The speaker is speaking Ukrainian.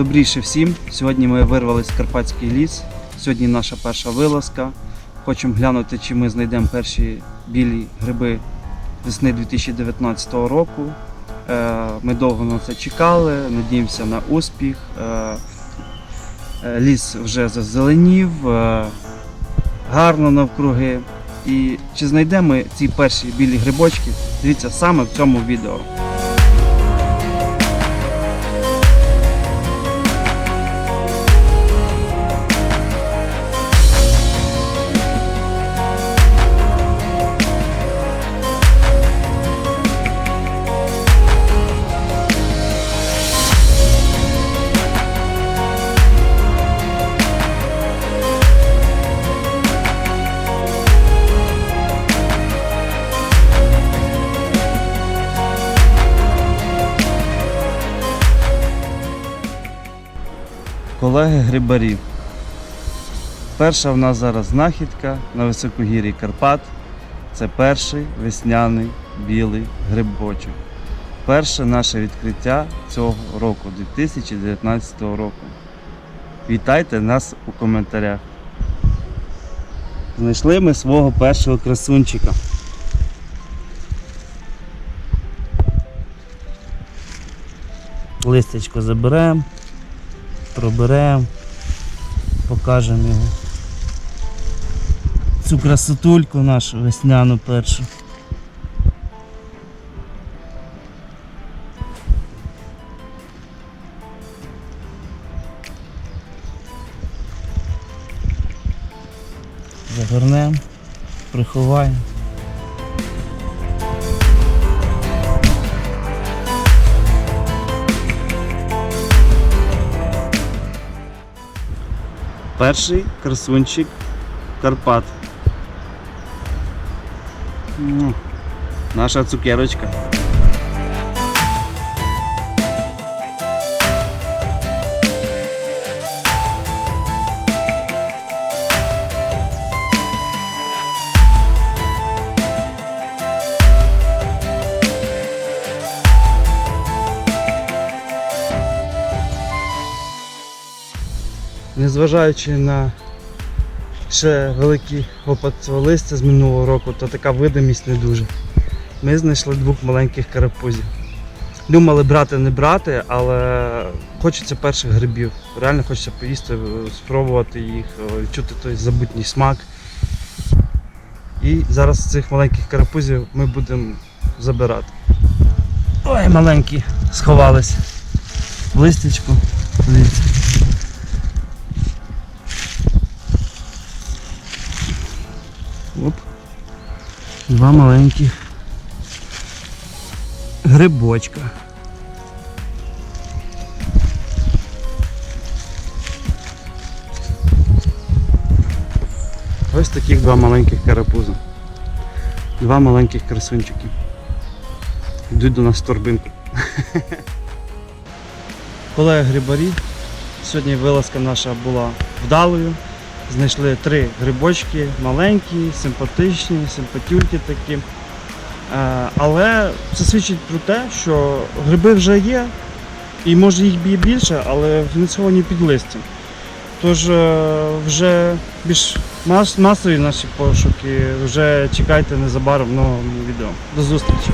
Добріше всім. Сьогодні ми вирвались в Карпатський ліс. Сьогодні наша перша вилазка. Хочемо глянути, чи ми знайдемо перші білі гриби весни 2019 року. Е, Ми довго на це чекали, надіємося на успіх. Е, е, Ліс вже зазеленів, гарно навкруги. І чи знайдемо ці перші білі грибочки? Дивіться саме в цьому відео. Колеги грибарі. Перша в нас зараз знахідка на високогір'ї Карпат. Це перший весняний білий грибочок. Перше наше відкриття цього року, 2019 року. Вітайте нас у коментарях. Знайшли ми свого першого красунчика. Листячко заберемо проберемо, покажемо його. Цю красотульку нашу весняну першу. Загорнемо, приховаємо. Перший красунчик Карпат. Наша цукерочка. Незважаючи на ще великий опад листя з минулого року, то така видимість не дуже. Ми знайшли двох маленьких карапузів. Думали брати, не брати, але хочеться перших грибів. Реально хочеться поїсти, спробувати їх, відчути той забутній смак. І зараз цих маленьких карапузів ми будемо забирати. Ой, маленькі, сховались в листячку. Дивіться. Оп. Два маленьких грибочка. Ось таких два маленьких карапуза. Два маленьких красунчики. Йдуть до нас в торбинку. Колеги грибарі, сьогодні вилазка наша була вдалою. Знайшли три грибочки, маленькі, симпатичні, симпатюльки такі. Е, Але це свідчить про те, що гриби вже є, і може їх є більше, але вони сховані під листям. Тож е, вже більш мас- масові наші пошуки, вже чекайте незабаром в новому відео. До зустрічі!